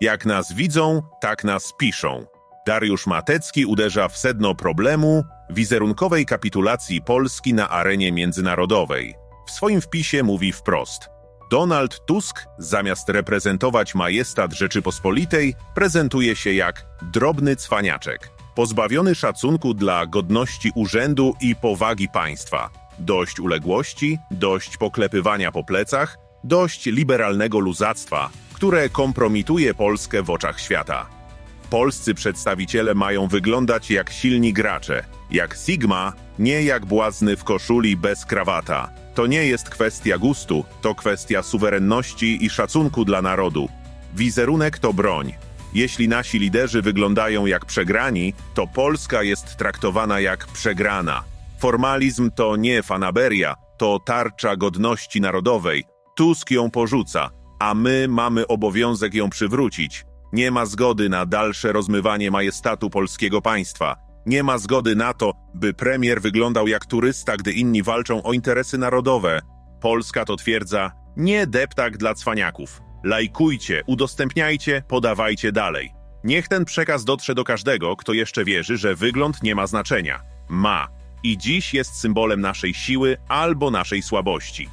Jak nas widzą, tak nas piszą. Dariusz Matecki uderza w sedno problemu wizerunkowej kapitulacji Polski na arenie międzynarodowej. W swoim wpisie mówi wprost: Donald Tusk, zamiast reprezentować majestat Rzeczypospolitej, prezentuje się jak drobny cwaniaczek, pozbawiony szacunku dla godności urzędu i powagi państwa. Dość uległości, dość poklepywania po plecach, dość liberalnego luzactwa, które kompromituje Polskę w oczach świata. Polscy przedstawiciele mają wyglądać jak silni gracze, jak Sigma, nie jak błazny w koszuli bez krawata. To nie jest kwestia gustu, to kwestia suwerenności i szacunku dla narodu. Wizerunek to broń. Jeśli nasi liderzy wyglądają jak przegrani, to Polska jest traktowana jak przegrana. Formalizm to nie fanaberia, to tarcza godności narodowej. Tusk ją porzuca, a my mamy obowiązek ją przywrócić. Nie ma zgody na dalsze rozmywanie majestatu polskiego państwa. Nie ma zgody na to, by premier wyglądał jak turysta, gdy inni walczą o interesy narodowe. Polska to twierdza nie deptak dla cwaniaków. Lajkujcie, udostępniajcie, podawajcie dalej. Niech ten przekaz dotrze do każdego, kto jeszcze wierzy, że wygląd nie ma znaczenia. Ma. I dziś jest symbolem naszej siły albo naszej słabości.